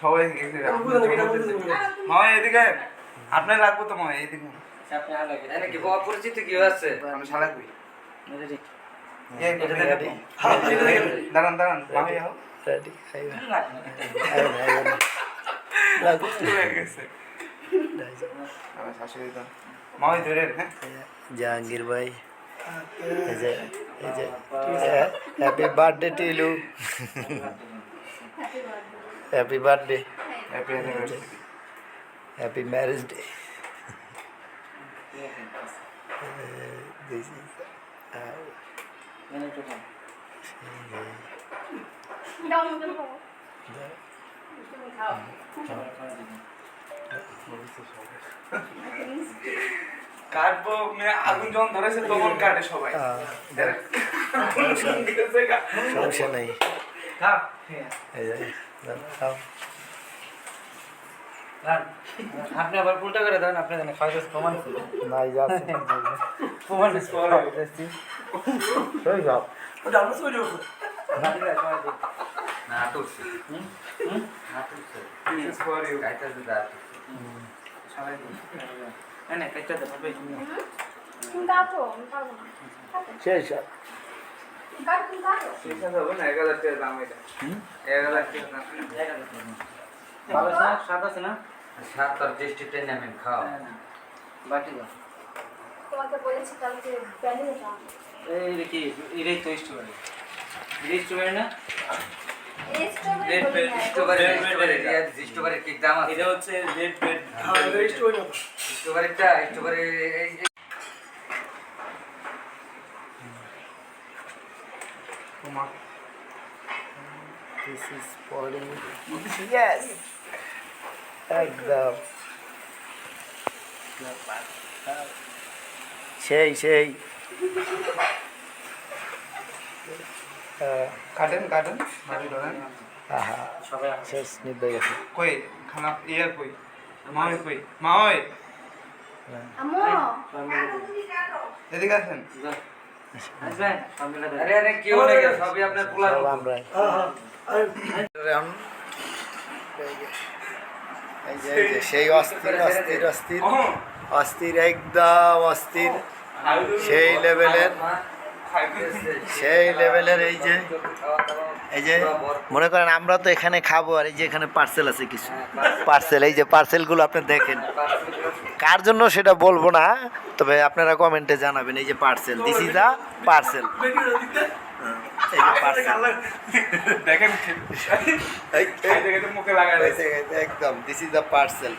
সবাই মামা এদিকে আপনার লাগবো তো মামা এদিকে। এনে কি বাবা পরিচিত কি আছে? আমি শালা কই? দাঁড়ান মামি হয়ে হ্যাঁ জাহাঙ্গীর ভাই। এই যে এই যে happy birthday to you happy birthday happy anniversary happy marriage day this is কাটবো মেয়ে আগুন যখন ধরেছে তখন কাটে সবাই। সমস্যা নেই। আপনি আবার উল্টা করে দেন আপনি জানেন খাওয়া দাওয়া প্রমাণ ছিল। নাই যাচ্ছে প্রমাণ সই যাও। না না পারব না হবে না এক হাজার টাকা দাম এটা এক হাজার টাকা দাম ভালো আছে স্বাদ আছে না স্বাদ তোর টেস্টি টেনে আমি খাও বাকি দাও তোমাকে বলেছি কালকে এই দেখি এটাই তো স্ট্রবেরি এটাই স্ট্রবেরি না এই স্ট্রবেরি। স্ট্রবেরি স্ট্রবেরি স্ট্রবেরি কি দাম আছে এটা হচ্ছে রেড রেড স্ট্রবেরিটা স্ট্রবেরি এই একদম। সেই সেই। কাটেন কাটেন মাটি ধরেন সবাই শেষ নিবে গেছে। কই? খানা ইয়ে কই? মামি কই? মাওই আম্মু। এদিকে আসেন। আরে আরে কি হলো কি সবই আপনার পোলার আমরা এই এই যে সেই অস্থির অস্থির অস্থির। অস্থির একদম অস্থির। সেই লেভেলের সেই লেভেলের এই যে এই যে মনে করেন আমরা তো এখানে খাব আর এই যে এখানে পার্সেল আছে কিছু। পার্সেল এই যে পার্সেলগুলো আপনি দেখেন। কার জন্য সেটা বলব না তবে আপনারা কমেন্টে জানাবেন এই যে parcel this is a parcel দেখেন একদম দিস ইজ দ্য পার্সেল